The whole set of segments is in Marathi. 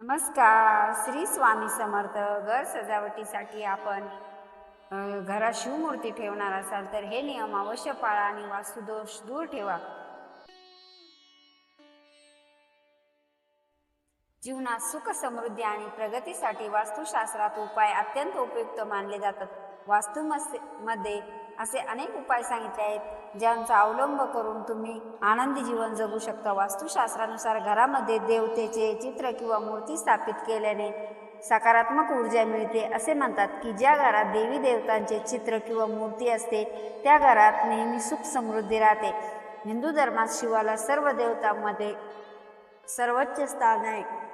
नमस्कार श्री स्वामी समर्थ. घर सजावटीसाठी आपण घरात शिवमूर्ती ठेवणार असाल तर हे नियम अवश्य पाळा आणि वास्तुदोष दूर ठेवा. जीवनात सुख समृद्धी आणि प्रगतीसाठी वास्तुशास्त्रात उपाय अत्यंत उपयुक्त मानले जातात. वास्तुमस- मध्ये असे अनेक उपाय सांगितले आहेत ज्यांचा अवलंब करून तुम्ही आनंदी जीवन जगू शकता. वास्तुशास्त्रानुसार घरामध्ये देवतेचे चित्र किंवा मूर्ती स्थापित केल्याने सकारात्मक ऊर्जा मिळते. असे म्हणतात की ज्या घरात देवी देवतांचे चित्र किंवा मूर्ती असते त्या घरात नेहमी सुख समृद्धी राहते. हिंदू धर्मात शिवाला सर्व देवतांमध्ये सर्वोच्च स्थान आहे.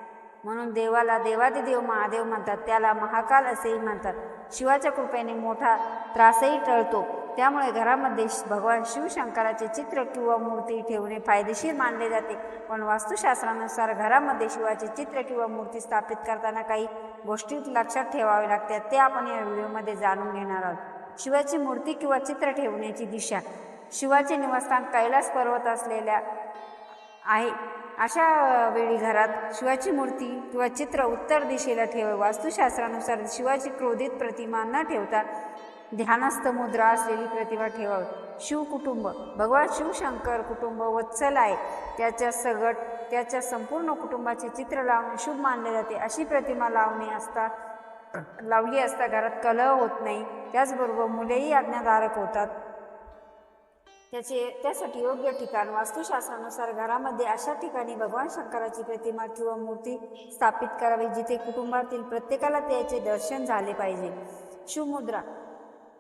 म्हणून देवाला देवादिदेव महादेव म्हणतात त्याला महाकाल असेही म्हणतात. शिवाच्या कृपेने मोठा त्रासही टळतो. त्यामुळे घरामध्ये भगवान शिवशंकराचे चित्र किंवा मूर्ती ठेवणे फायदेशीर मानले जाते. पण वास्तुशास्त्रानुसार घरामध्ये शिवाचे चित्र किंवा मूर्ती स्थापित करताना काही गोष्टी लक्षात ठेवावे लागतात ते आपण या व्हिडिओमध्ये जाणून घेणार आहोत. शिवाची मूर्ती किंवा चित्र ठेवण्याची दिशा. शिवाचे निवासस्थान कैलास पर्वत असलेल्या आहे. अशा वेळी घरात शिवाची मूर्ती किंवा चित्र उत्तर दिशेला ठेव वास्तुशास्त्रानुसार शिवाची क्रोधित प्रतिमा न ठेवता ध्यानस्थ मुद्रा असलेली प्रतिमा ठेवावी. शिवकुटुंब भगवान शिवशंकर कुटुंब वत्सल आहे त्याच्या सगट त्याच्या संपूर्ण कुटुंबाचे चित्र लावणे शुभ मानले जाते. अशी प्रतिमा लावणे असता लावली असता घरात कलह होत नाही. त्याचबरोबर मुलेही आज्ञाधारक होतात. त्याचे त्यासाठी योग्य ठिकाण वास्तुशास्त्रानुसार घरामध्ये अशा ठिकाणी भगवान शंकराची प्रतिमा किंवा मूर्ती स्थापित करावी जिथे कुटुंबातील प्रत्येकाला त्याचे दर्शन झाले पाहिजे. शिवमुद्रा.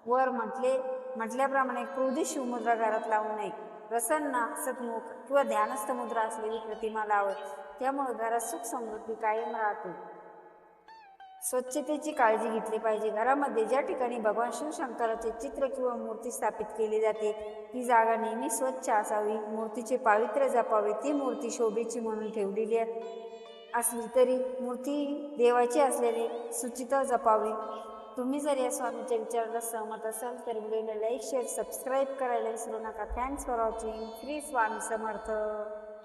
वर म्हटले म्हटल्याप्रमाणे क्रोधी शिवमुद्रा घरात लावू नये. प्रसन्न सतमुख किंवा ध्यानस्थ मुद्रा असलेली प्रतिमा लावत त्यामुळे घरात सुख समृद्धी कायम राहते. स्वच्छतेची काळजी घेतली पाहिजे. घरामध्ये ज्या ठिकाणी भगवान शिवशंकराचे चित्र किंवा मूर्ती स्थापित केली जाते ती जागा नेहमी स्वच्छ असावी मूर्तीचे पावित्र्य जपावे ती मूर्ती शोभेची म्हणून ठेवलेली असली तरी मूर्ती देवाची असलेली सुचिता जपावी. तुम्ही जर या स्वामीच्या विचाराला सहमत असाल तर व्हिडिओला लाईक शेअर सबस्क्राईब करायला विसरू नका. Thanks for watching Shri Swami Samarth.